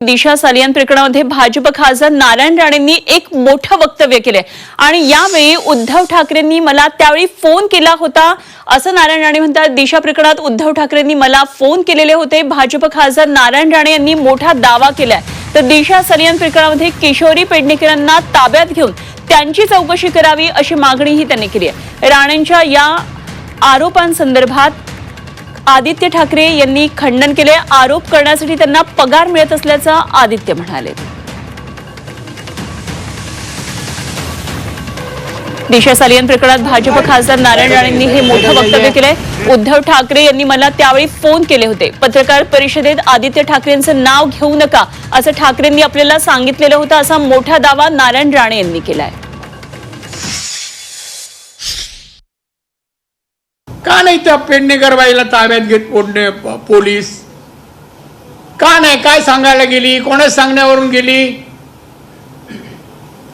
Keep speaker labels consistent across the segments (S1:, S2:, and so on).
S1: दिशा सालियन प्रकरणामध्ये भाजप खासदार नारायण राणेंनी एक मोठं वक्तव्य केलंय. आणि यावेळी उद्धव ठाकरेंनी मला त्यावेळी फोन केला होता. असं नारायण राणे म्हणतात दिशा प्रकरणात उद्धव ठाकरेंनी मला फोन केलेले होते. भाजप खासदार नारायण राणे यांनी मोठा दावा केलाय. तर दिशा सालियन प्रकरणामध्ये किशोरी पेडणेकरांना ताब्यात घेऊन त्यांची चौकशी करावी अशी मागणीही त्यांनी केली आहे. राणेंच्या या आरोपांसंदर्भात आदित्य ठाकरे यांनी खंडन केले. आरोप करण्यासाठी त्यांना पगार मिळत असल्याचं आदित्य म्हणाले. दिशा सालियन प्रकरणात भाजप खासदार नारायण राणेंनी हे मोठं वक्तव्य केलंय. उद्धव ठाकरे यांनी मला त्यावेळी फोन केले होते. पत्रकार परिषदेत आदित्य ठाकरेंचं नाव घेऊ नका असं ठाकरेंनी आपल्याला सांगितलेलं होतं असा मोठा दावा नारायण राणे यांनी केलाय.
S2: का नाही त्या पेडणेकर बाईला ताब्यात घेत पोडणे पोलीस? का नाही? काय सांगायला गेली? कोणाच सांगण्यावरून गेली?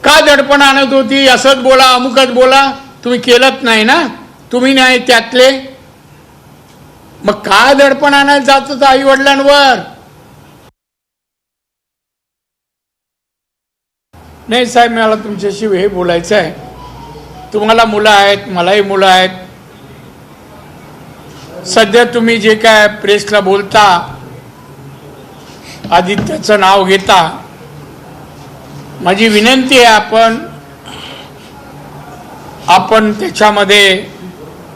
S2: का दडपण आणत होती? असंच बोला अमुकच बोला. तुम्ही केलंच नाही ना? तुम्ही नाही त्यातले? मग का दडपण आणायला जात होतं आई वडिलांवर नाही साहेब मला तुमच्याशी हे बोलायचं आहे तुम्हाला मुलं आहेत मलाही मुलं आहेत. सध्या तुम्ही जे काय प्रेसला बोलता आदित्याचं नाव घेता माझी विनंती आहे आपण आपण त्याच्यामध्ये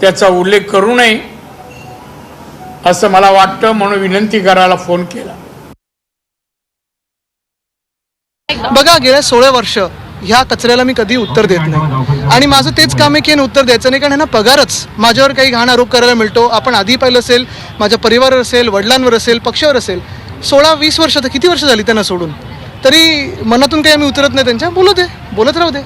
S2: त्याचा उल्लेख करू नये असं मला वाटतं म्हणून विनंती करायला फोन केला.
S3: बघा गेल्या सोळा वर्ष ह्या कचऱ्याला मी कधी उत्तर देत नाही. आणि माझं तेच काम आहे की यांना उत्तर द्यायचं नाही कारण ह्यांना पगारच. माझ्यावर काही घाण आरोप करायला मिळतो. आपण आधी पाहिलं असेल माझ्या परिवारावर असेल वडिलांवर असेल पक्षावर असेल. सोळा वीस वर्ष तर किती वर्ष झाली त्यांना सोडून? तरी मनातून काही आम्ही उतरत नाही त्यांच्या? बोलू दे. बोलत राहू दे.